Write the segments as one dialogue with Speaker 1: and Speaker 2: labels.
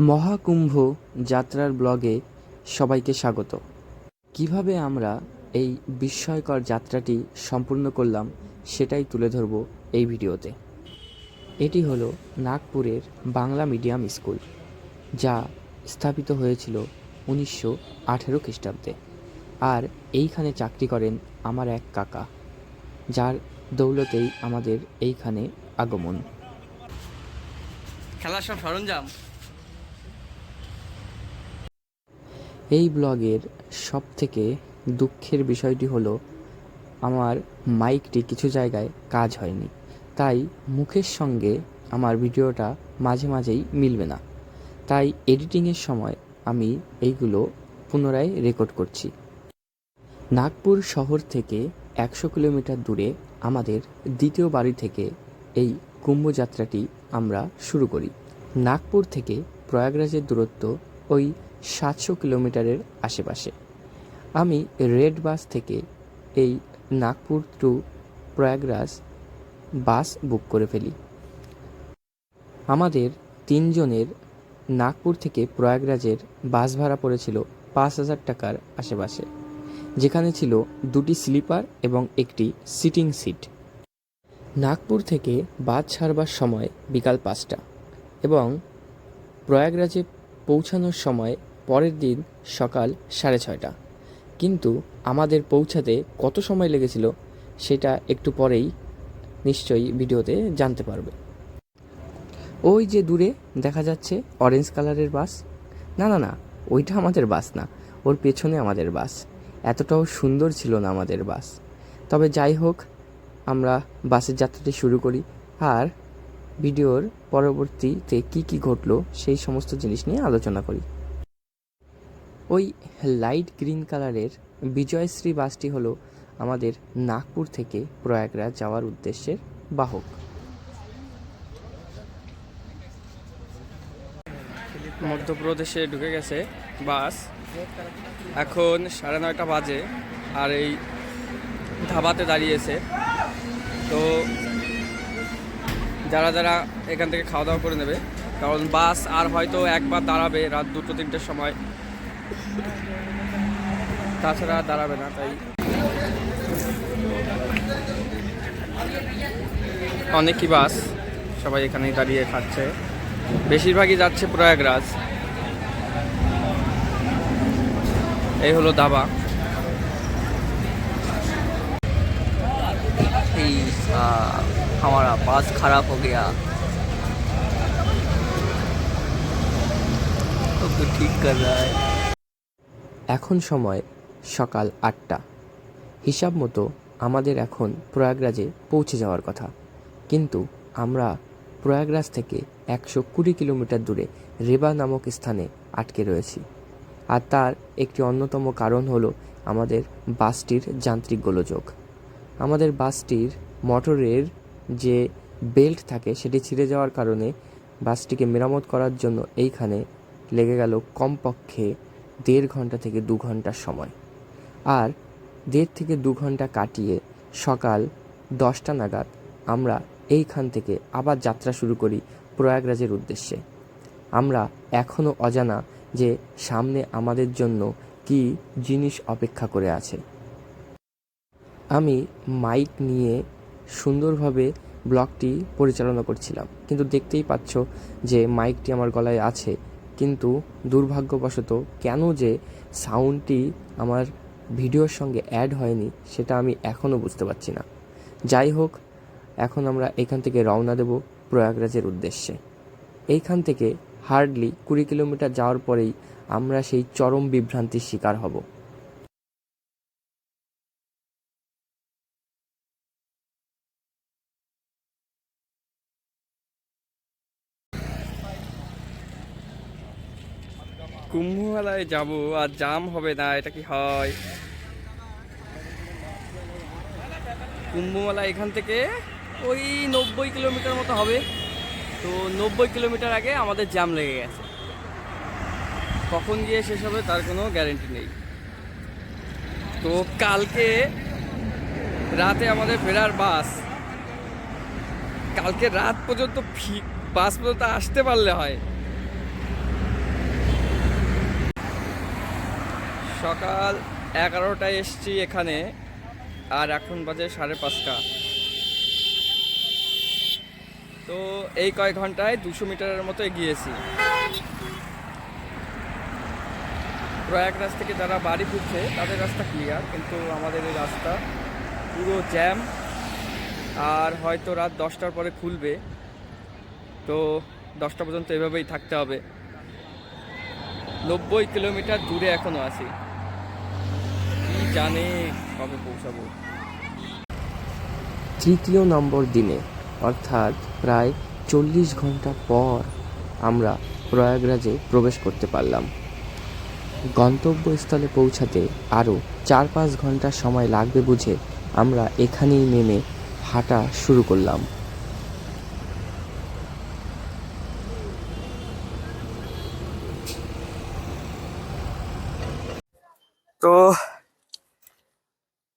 Speaker 1: মহাকুম্ভ যাত্রার ব্লগে সবাইকে স্বাগত। কীভাবে আমরা এই বিস্ময়কর যাত্রাটি সম্পূর্ণ করলাম সেটাই তুলে ধরব এই ভিডিওতে। এটি হলো নাগপুরের বাংলা মিডিয়াম স্কুল, যা স্থাপিত হয়েছিল উনিশশো আঠেরো খ্রিস্টাব্দে। আর এইখানে চাকরি করেন আমার এক কাকা, যার দৌলতেই আমাদের এইখানে আগমন।
Speaker 2: খেলার সব সরঞ্জাম?
Speaker 1: এই ব্লগের সব থেকে দুঃখের বিষয়টি হলো, আমার মাইকটি কিছু জায়গায় কাজ হয়নি। তাই মুখের সঙ্গে আমার ভিডিওটা মাঝে মাঝেই মিলবে না। তাই এডিটিংয়ের সময় আমি এইগুলো পুনরায় রেকর্ড করছি। নাগপুর শহর থেকে একশো কিলোমিটার দূরে আমাদের দ্বিতীয় বাড়ি থেকে এই কুম্ভযাত্রাটি আমরা শুরু করি। নাগপুর থেকে প্রয়াগরাজের দূরত্ব ওই সাতশো কিলোমিটারের আশেপাশে। আমি রেড বাস থেকে এই Nagpur to Prayagraj bus book করে ফেলি। আমাদের তিনজনের নাগপুর থেকে প্রয়াগরাজের বাস ভাড়া পড়েছিল পাঁচ হাজার টাকার আশেপাশে, যেখানে ছিল দুটি স্লিপার এবং একটি সিটিং সিট। নাগপুর থেকে বাস ছাড়বার সময় বিকাল পাঁচটা এবং প্রয়াগরাজে পৌঁছানোর সময় পরের দিন সকাল সাড়ে ছয়টা। কিন্তু আমাদের পৌঁছাতে কত সময় লেগেছিল সেটা একটু পরেই নিশ্চয়ই ভিডিওতে জানতে পারবে। ওই যে দূরে দেখা যাচ্ছে অরেঞ্জ কালারের বাস। না না না, ওইটা আমাদের বাস না, ওর পেছনে আমাদের বাস। এতটাও সুন্দর ছিল না আমাদের বাস। তবে যাই হোক, আমরা বাসের যাত্রাটি শুরু করি। আর ভিডিওর পরবর্তীতে কি কি ঘটলো সেই সমস্ত জিনিস নিয়ে আলোচনা করি। ওই লাইট গ্রিন কালারের বিজয়শ্রী বাসটি হলো আমাদের নাগপুর থেকে প্রয়াগরাজ যাওয়ার উদ্দেশ্যের বাহক।
Speaker 2: মধ্যপ্রদেশে ঢুকে গেছে বাস। এখন সাড়ে নয়টা বাজে আর এই ধাবাতে দাঁড়িয়েছে। তো যারা যারা এখান থেকে খাওয়া দাওয়া করে নেবে, কারণ বাস আর হয়তো একবার দাঁড়াবে রাত দুটো তিনটের সময়। তাছাড়া আর দাঁড়াবে না তাই অনেকই বাস সবাই এখানেই দাঁড়িয়ে খাচ্ছে বেশিরভাগই যাচ্ছে প্রয়াগরাজ এই হলো দাবা
Speaker 3: हमारा पास खराब हो गया तो ठीक कर रहा है
Speaker 1: এখন সময় সকাল আটটা। হিসাব মতো আমাদের এখন প্রয়াগরাজে পৌঁছে যাওয়ার কথা। কিন্তু আমরা প্রয়াগরাজ থেকে একশো কুড়ি কিলোমিটার দূরে রেবা নামক স্থানে আটকে রয়েছি। আর তার একটি অন্যতম কারণ হলো আমাদের বাসটির যান্ত্রিক গোলযোগ। আমাদের বাসটির মোটরের যে বেল্ট থাকে সেটি ছিঁড়ে যাওয়ার কারণে বাসটিকে মেরামত করার জন্য এইখানে লেগে গেল কমপক্ষে দেড় ঘণ্টা থেকে দু ঘণ্টার সময়। আর দেড় থেকে দু ঘণ্টা কাটিয়ে সকাল দশটা নাগাদ আমরা এইখান থেকে আবার যাত্রা শুরু করি প্রয়াগরাজের উদ্দেশ্যে। আমরা এখনও অজানা যে সামনে আমাদের জন্য কি জিনিস অপেক্ষা করে আছে। আমি মাইক নিয়ে সুন্দরভাবে ব্লগটি পরিচালনা করছিলাম, কিন্তু দেখতেই পাচ্ছ যে মাইকটি আমার গলায় আছে কিন্তু দুর্ভাগ্যবশত কেন যে সাউন্ডটি আমার ভিডিওর সঙ্গে অ্যাড হয়নি, সেটা আমি এখনও বুঝতে পারছি না। যাই হোক, এখন আমরা এখান থেকে রওনা দেব প্রয়াগরাজের উদ্দেশ্যে। এইখান থেকে হার্ডলি কুড়ি কিলোমিটার যাওয়ার পরেই আমরা সেই চরম বিভ্রান্তির শিকার হব
Speaker 2: কুম্ভ মেলায় যাব, আর জাম হবে না, এটা কি হয়? কুম্ভ মেলা এখান থেকে ওই নব্বই কিলোমিটার মতো হবে। তো নব্বই কিলোমিটার আগে আমাদের জ্যাম লেগে গেছে। কখন গিয়ে শেষ হবে তার কোনো গ্যারেন্টি নেই। তো কালকে রাতে আমাদের ফেরার বাস। কালকে রাত পর্যন্ত বাস পর্যন্ত আসতে পারলে হয়। সকাল এগারোটায় এসছি এখানে, আর এখন বাজে সাড়ে পাঁচটা। তো এই কয়েক ঘন্টায় দুশো মিটারের মতো এগিয়েছি। প্রয়াগরাজ থেকে যারা বাড়ি ফিরছে, তাদের রাস্তা ক্লিয়ার কিন্তু আমাদের এই রাস্তা পুরো জ্যাম আর হয়তো রাত দশটার পরে খুলবে। তো দশটা পর্যন্ত এভাবেই থাকতে হবে। নব্বই কিলোমিটার দূরে এখনও আছি। জানে, কবে পৌঁছাবো।
Speaker 1: তৃতীয় নম্বর দিনে, অর্থাৎ প্রায় চল্লিশ ঘণ্টা পর আমরা প্রয়াগরাজে প্রবেশ করতে পারলাম। গন্তব্যস্থলে পৌঁছাতে আরও চার পাঁচ ঘণ্টা সময় লাগবে বুঝে আমরা এখানেই নেমে হাঁটা শুরু করলাম।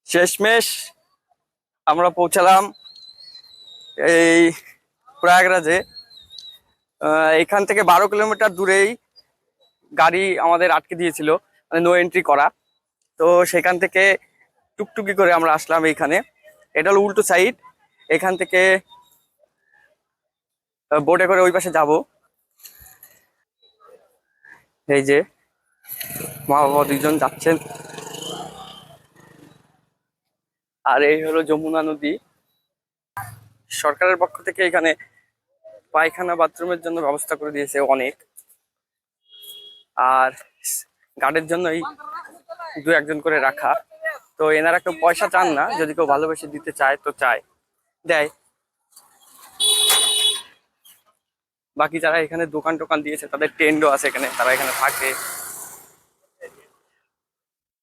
Speaker 2: শেষমেশ আমরা পৌঁছালাম এই প্রয়াগরাজে। এখান থেকে বারো কিলোমিটার দূরেই গাড়ি আমাদের আটকে দিয়েছিল মানে নো এন্ট্রি করা। তো সেখান থেকে টুকটুকি করে আমরা আসলাম এইখানে। এটা হলো উল্টো সাইড এখান থেকে বোটে করে ওই পাশে যাব। এই যে মা বাবা দুইজন যাচ্ছেন। আর এই হলো যমুনা নদী। সরকারের পক্ষ থেকে এখানে পায়খানা বাথরুমের জন্য ব্যবস্থা করে দিয়েছে অনেক। আর গার্ডের জন্যই দু একজন করে রাখা। তো এনারা কেউ পয়সা চান না, যদি কেউ ভালোবেসে দিতে চায় তো চায়। দেয়। বাকি যারা এখানে দোকান টোকান দিয়েছে, তাদের টেন্ডও আছে এখানে, তারা এখানে থাকে।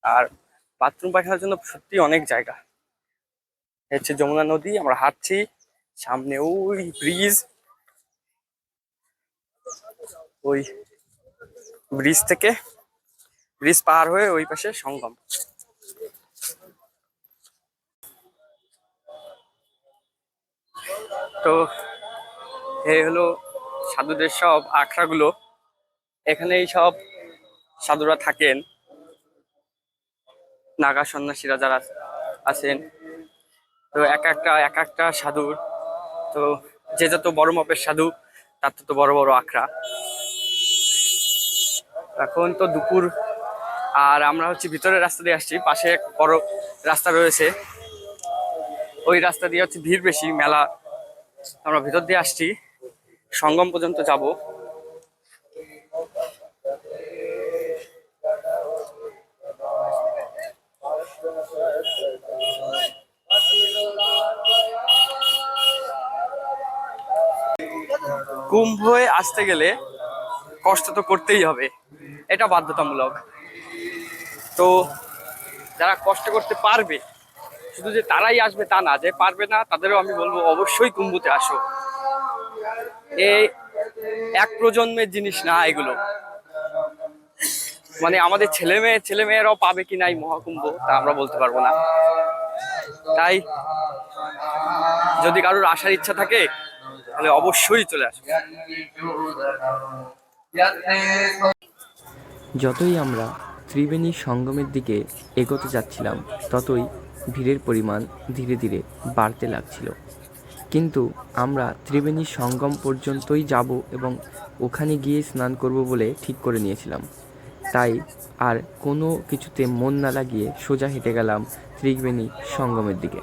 Speaker 2: আর বাথরুম পায়খানার জন্য সত্যি অনেক জায়গা। এই হচ্ছে যমুনা নদী, আমরা হাঁটছি, সামনে ওই ব্রিজ ওই ব্রিজ থেকে ব্রিজ পার হয়ে ওই পাশে সঙ্গম। তো এই হলো সাধুদের সব আখড়াগুলো। এখানেই সব সাধুরা থাকেন। নাগা সন্ন্যাসীরা যারা আছেন তো এক একটা এক একটা সাধুর তো যে যত বড় মাপের সাধু, তার তত বড় বড় আখড়া। এখন তো দুপুর, আর আমরা হচ্ছে ভিতরের রাস্তা দিয়ে আসছি, পাশে এক বড় রাস্তা রয়েছে। ওই রাস্তা দিয়ে হচ্ছে ভিড় বেশি, মেলা। আমরা ভিতর দিয়ে আসছি, সঙ্গম পর্যন্ত যাব। কুম্ভে আসতে গেলে কষ্ট তো করতেই হবে। এটা বাধ্যতামূলক। তো যারা কষ্ট করতে পারবে, শুধু যে তারাই আসবে তা না, যে পারবে না, তাদেরও আমি বলব অবশ্যই কুম্ভতে আসো। এই এক প্রজন্মের জিনিস না এগুলো। মানে আমাদের ছেলে মেয়ে, ছেলে মেয়েরাও পাবে কি নাই মহাকুম্ভ, তা আমরা বলতে পারব না। তাই যদি কারোর আসার ইচ্ছা থাকে তাহলে অবশ্যই চলে আসবে।
Speaker 1: যতই আমরা ত্রিবেণী সঙ্গমের দিকে এগোতে যাচ্ছিলাম, ততই ভিড়ের পরিমাণ ধীরে ধীরে বাড়তে লাগছিল। কিন্তু আমরা ত্রিবেণী সঙ্গম পর্যন্তই যাব এবং ওখানে গিয়ে স্নান করব বলে ঠিক করে নিয়েছিলাম। তাই আর কোনো কিছুতে মন না লাগিয়ে সোজা হেঁটে গেলাম ত্রিবেণী সঙ্গমের দিকে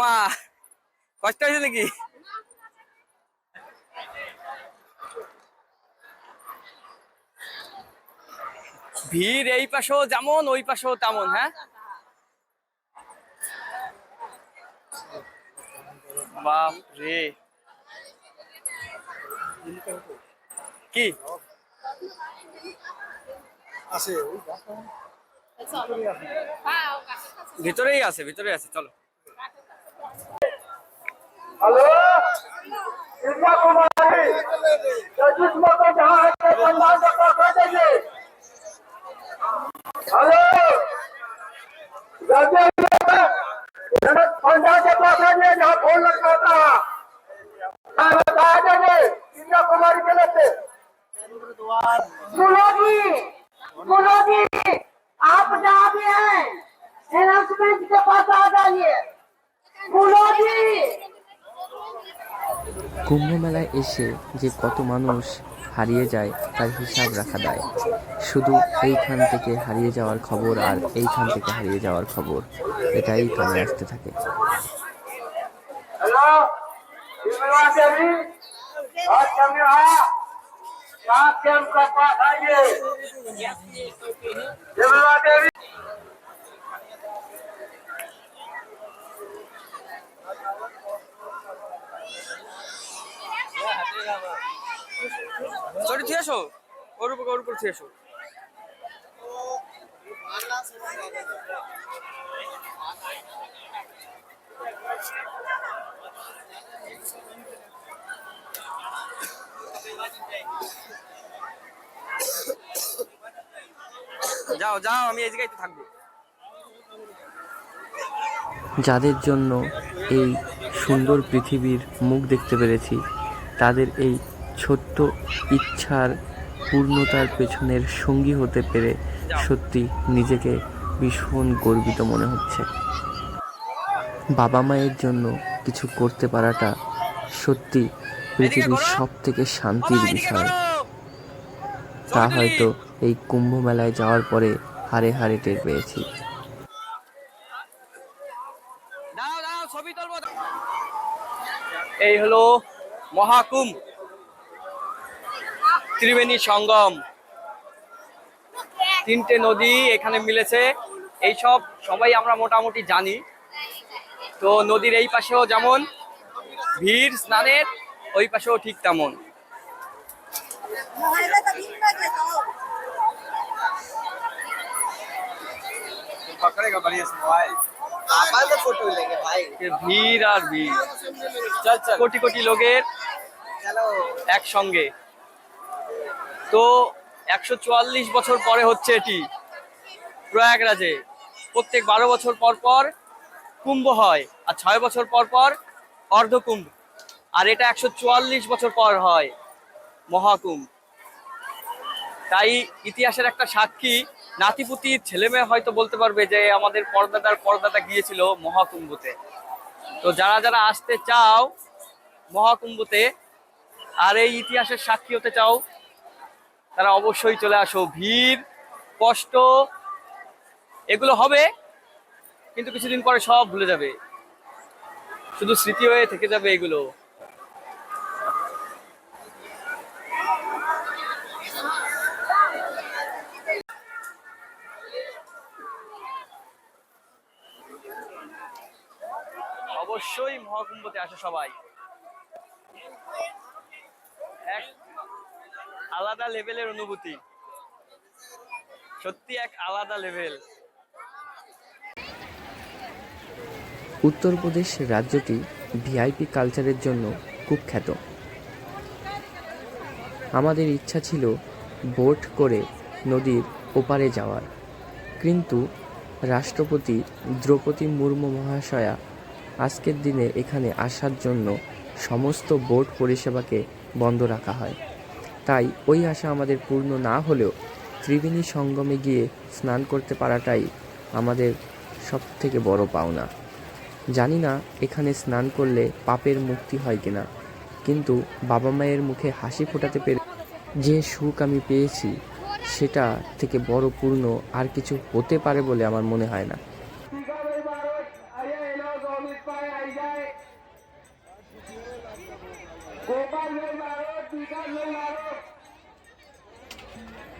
Speaker 2: মা কষ্ট হয়েছে নাকি? ভিড় এই পাশেও যেমন ওই পাশেও তেমন হ্যাঁ? বাপ রে কি ভিতরেই আছে ভিতরে আছে চলো।
Speaker 4: हेलो? इंदिरा कुमारी जगदीश मोदी जहाँ है पंडाल का कर देंगे। हेलो? जगदीश पंडाल के पास है जहाँ फ़ोन लगवाता है, हाँ, बता देंगे। इंदिरा कुमारी के लिए सुनो जी सुनो जी आप जहाँ भी हैं अनाउंसमेंट के पास आ जाइए। सुनो जी
Speaker 1: কুম্ভ মেলায় এসে যে কত মানুষ হারিয়ে যায়, তার হিসাব রাখা দেয়। শুধু এইখান থেকে হারিয়ে যাওয়ার খবর আর এইখান থেকে হারিয়ে যাওয়ার খবর, এটাই কানে আসতে থাকে।
Speaker 2: আসো ওর উপর ওর উপর আসো যাও যাও, আমি এই জায়গায় থাকব।
Speaker 1: যাদের জন্য এই সুন্দর পৃথিবীর মুখ দেখতে পেরেছি, তাদের এই ছোট্ট ইচ্ছার পূর্ণতার পেছনের সঙ্গী হতে পেরে সত্যি নিজেকে ভীষণ গর্বিত মনে হচ্ছে। বাবা মায়ের জন্য কিছু করতে পারাটা সত্যি পৃথিবীর সব থেকে শান্তির বিষয়। তা হয়তো এই কুম্ভ মেলায় যাওয়ার পরে হারে হারে টের পেয়েছি।
Speaker 2: এই হলো মহাকুম ত্রিবেণী সঙ্গম। তিনটে নদী এখানে মিলেছে। এইসব সবাই আমরা মোটামুটি জানি। তো নদীর এই পাশেও যেমন ভিড় স্নানের ওই পাশেও ঠিক তেমন। ভিড় আর ভিড়। কোটি কোটি লোকের একসঙ্গে। তো একশো চুয়াল্লিশ বছর পরে হচ্ছে এটি প্রয়াগরাজে। প্রত্যেক বারো বছর পর পর কুম্ভ হয় আর ছয় বছর পর পর অর্ধকুম্ভ। আর এটা একশো চুয়াল্লিশ বছর পর হয় মহাকুম্ভ। তাই ইতিহাসের একটা সাক্ষী নাতিপুতি ছেলে মেয়ে হয়তো বলতে পারবে যে আমাদের পরদাদার পরদাদা গিয়েছিল মহাকুম্ভতে। তো যারা যারা আসতে চাও মহাকুম্ভতে আর এই ইতিহাসের সাক্ষী হতে চাও তারা অবশ্যই চলে আসো। ভিড়, কষ্ট, এগুলো হবে, কিন্তু কিছুদিন পরে সব ভুলে যাবে। শুধু স্মৃতি হয়ে থেকে যাবে এগুলো। অবশ্যই মহাকুম্ভতে আসে সবাই। আলাদা লেভেলের অনুভূতি। সত্যি এক আলাদা লেভেল।
Speaker 1: উত্তরপ্রদেশ রাজ্যটি ভিআইপি কালচারের জন্য খুব খ্যাত আমাদের ইচ্ছা ছিল বোট করে নদীর ওপারে যাওয়ার। কিন্তু রাষ্ট্রপতি দ্রৌপদী মুর্মু মহাশয়া আজকের দিনে এখানে আসার জন্য সমস্ত বোট পরিষেবাকে বন্ধ রাখা হয়। তাই ওই আশা আমাদের পূর্ণ না হলেও ত্রিবেণী সঙ্গমে গিয়ে স্নান করতে পারাটাই আমাদের সব থেকে বড় পাওনা। জানি না এখানে স্নান করলে পাপের মুক্তি হয় কিনা, কিন্তু বাবা মায়ের মুখে হাসি ফোটাতে পেরে যে সুখ আমি পেয়েছি, সেটা থেকে বড় পূর্ণ আর কিছু হতে পারে বলে আমার মনে হয় না।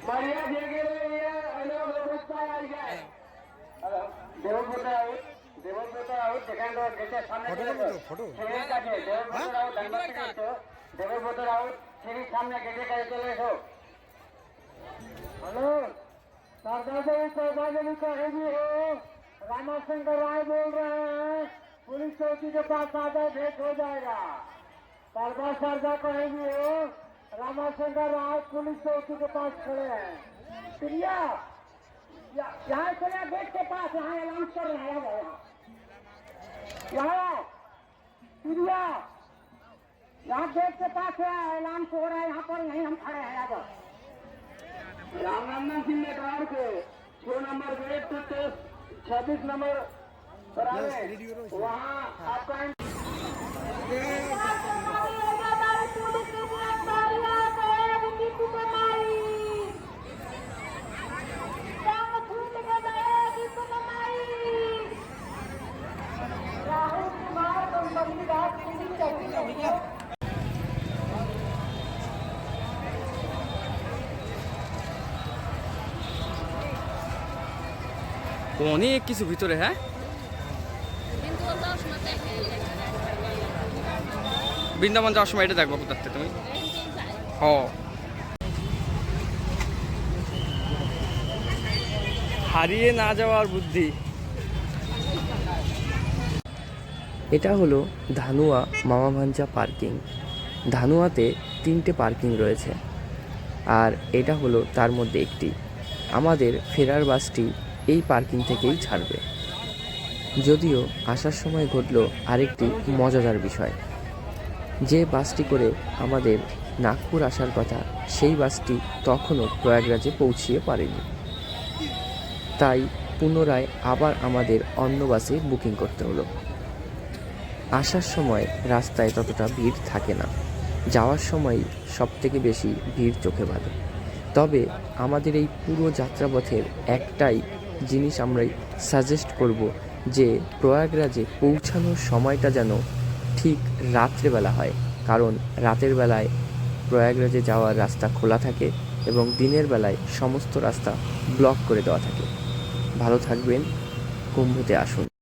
Speaker 4: मारिया जगे हेलो गोविंद भाई आई जाए দেবব্রত রাউত দেবব্রত রাউত যেখানে তো গেটের সামনে ফটো সিঁড়ির কাছে দেবব্রত রাউত ধানবাদ থেকে এসো দেবব্রত রাউত সিঁড়ির সামনে গেটের কাছে চলে এসো हेलो सरदार जी सरदार जी कहेगी हो रामाशंकर राय बोल रहे हैं पुलिस चौकी के पास आ जाए भेंट हो जाएगा सरदार सरदार कहेगी हो रामाशंकर राय पुलिस चौकी के पास खड़े हैं। प्रिया यहाँ चले गेट के पास यहाँ अनाउंस कर रहे हैं यहाँ यहाँ प्रिया यहाँ गेट के पास है अनाउंस हो रहा है यहाँ पर यहीं हम खड़े हैं आ जाओ रामनंदन सिंह ने कार को छह नंबर गेट छब्बीस नंबर वहाँ आपका
Speaker 2: অনেক কিছু ভিতরে হ্যাঁ? বৃন্দাবন যাওয়ার সময় এটা দেখব থেকে তুমি। ও হারিয়ে না যাওয়ার বুদ্ধি।
Speaker 1: এটা হলো ধানুয়া মামা ভাঞ্জা পার্কিং। ধানুয়াতে তিনটে পার্কিং রয়েছে। আর এটা হলো তার মধ্যে একটি। আমাদের ফেরার বাসটি এই পার্কিং থেকেই ছাড়বে। যদিও আসার সময় ঘটল আরেকটি মজাদার বিষয়। যে বাসটি করে আমাদের নাগপুর আসার কথা, সেই বাসটি তখনও প্রয়াগরাজে পৌঁছিয়ে পারেনি। তাই পুনরায় আবার আমাদের অন্য বাসে বুকিং করতে হলো। আসার সময় রাস্তায় ততটা ভিড় থাকে না। যাওয়ার সময় সব থেকে বেশি ভিড় চোখে বাঁধে। তবে আমাদের এই পুরো যাত্রাপথের একটাই জিনিস আমরাই সাজেস্ট করব যে প্রয়াগরাজে পৌঁছানোর সময়টা যেন ঠিক রাত্রেবেলা হয়। কারণ রাতের বেলায় প্রয়াগরাজে যাওয়ার রাস্তা খোলা থাকে এবং দিনের বেলায় সমস্ত রাস্তা ব্লক করে দেওয়া থাকে। ভালো থাকবেন, কুম্ভতে আসুন।